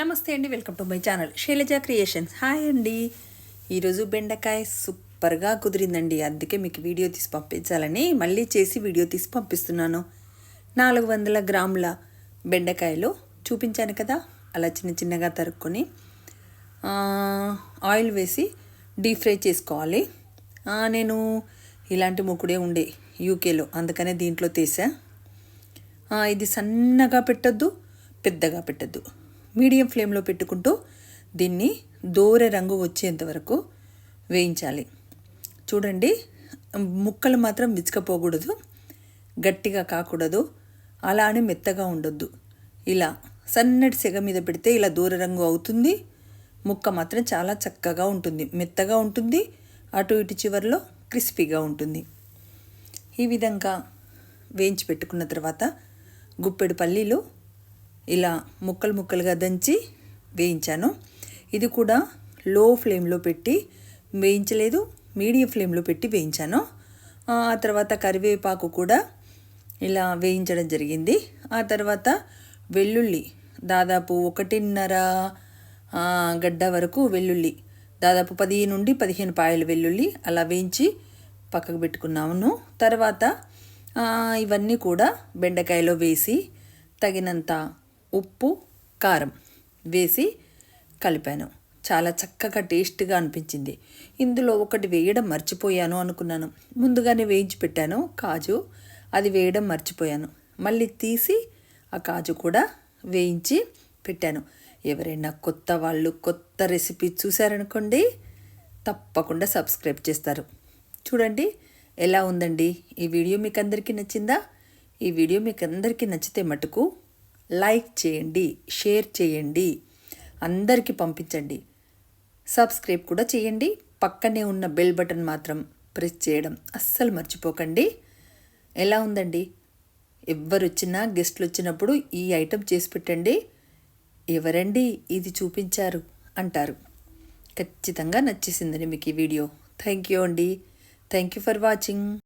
నమస్తే అండి welcome to my channel Shailaja creations. Hi అండి. ఈరోజు బెండకాయ సూపర్గా కుదిరిందండి. అందుకే మీకు వీడియో తీసి పంపించాలని మళ్ళీ చేసి వీడియో తీసి పంపిస్తున్నాను. నాలుగు వందల గ్రాముల బెండకాయలు చూపించాను కదా అలా చిన్న చిన్నగా తరుక్కొని ఆయిల్ వేసి డీప్ ఫ్రై చేసుకోవాలి. నేను ఇలాంటి మొక్కుడే ఉండే యూకేలో అందుకనే దీంట్లో తీసా. ఇది సన్నగా పెట్టద్దు పెద్దగా పెట్టద్దు. మీడియం ఫ్లేమ్లో పెట్టుకుంటూ దీన్ని దోర రంగు వచ్చేంత వరకు వేయించాలి. చూడండి ముక్కలు మాత్రం విచ్చుకపోకూడదు గట్టిగా కాకూడదు అలా అని మెత్తగా ఉండొద్దు. ఇలా సన్నటి సెగ మీద పెడితే ఇలా దూర రంగు అవుతుంది. ముక్క మాత్రం చాలా చక్కగా ఉంటుంది మెత్తగా ఉంటుంది అటు ఇటు చివరిలో క్రిస్పీగా ఉంటుంది. ఈ విధంగా వేయించి పెట్టుకున్న తర్వాత గుప్పెడు పల్లీలు ఇలా ముక్కలు ముక్కలుగా దంచి వేయించాను. ఇది కూడా లో ఫ్లేమ్లో పెట్టి వేయించలేదు మీడియం ఫ్లేమ్లో పెట్టి వేయించాను. ఆ తర్వాత కరివేపాకు కూడా ఇలా వేయించడం జరిగింది. ఆ తర్వాత వెల్లుల్లి దాదాపు ఒకటిన్నర గడ్డ వరకు వెల్లుల్లి దాదాపు పది నుండి పదిహేను పాయలు వెల్లుల్లి అలా వేయించి పక్కకు పెట్టుకున్నాము తర్వాత ఇవన్నీ కూడా బెండకాయలో వేసి తగినంత ఉప్పు కారం వేసి కలిపాను. చాలా చక్కగా టేస్ట్గా అనిపించింది. ఇందులో ఒకటి వేయడం మర్చిపోయాను అనుకున్నాను. ముందుగానే వేయించి పెట్టాను కాజు. అది వేయడం మర్చిపోయాను. మళ్ళీ తీసి ఆ కాజు కూడా వేయించి పెట్టాను. ఎవరైనా కొత్త వాళ్ళు కొత్త రెసిపీ చూశారనుకోండి తప్పకుండా సబ్స్క్రైబ్ చేస్తారు. చూడండి ఎలా ఉందండి? ఈ వీడియో మీకు అందరికీ నచ్చిందా? ఈ వీడియో మీకు అందరికీ నచ్చితే మటుకు లైక్ చేయండి షేర్ చేయండి అందరికీ పంపించండి. సబ్స్క్రైబ్ కూడా చేయండి పక్కనే ఉన్న బెల్ బటన్ మాత్రం ప్రెస్ చేయడం అస్సలు మర్చిపోకండి. ఎలా ఉందండి? ఎవ్వరు వచ్చినా గెస్ట్లు వచ్చినప్పుడు ఈ ఐటెం చేసి పెట్టండి. ఎవరండి ఇది చూపించారు? అంటారు. ఖచ్చితంగా నచ్చేసిందని మీకు ఈ వీడియో. థ్యాంక్ యూ అండి. Thank you for watching.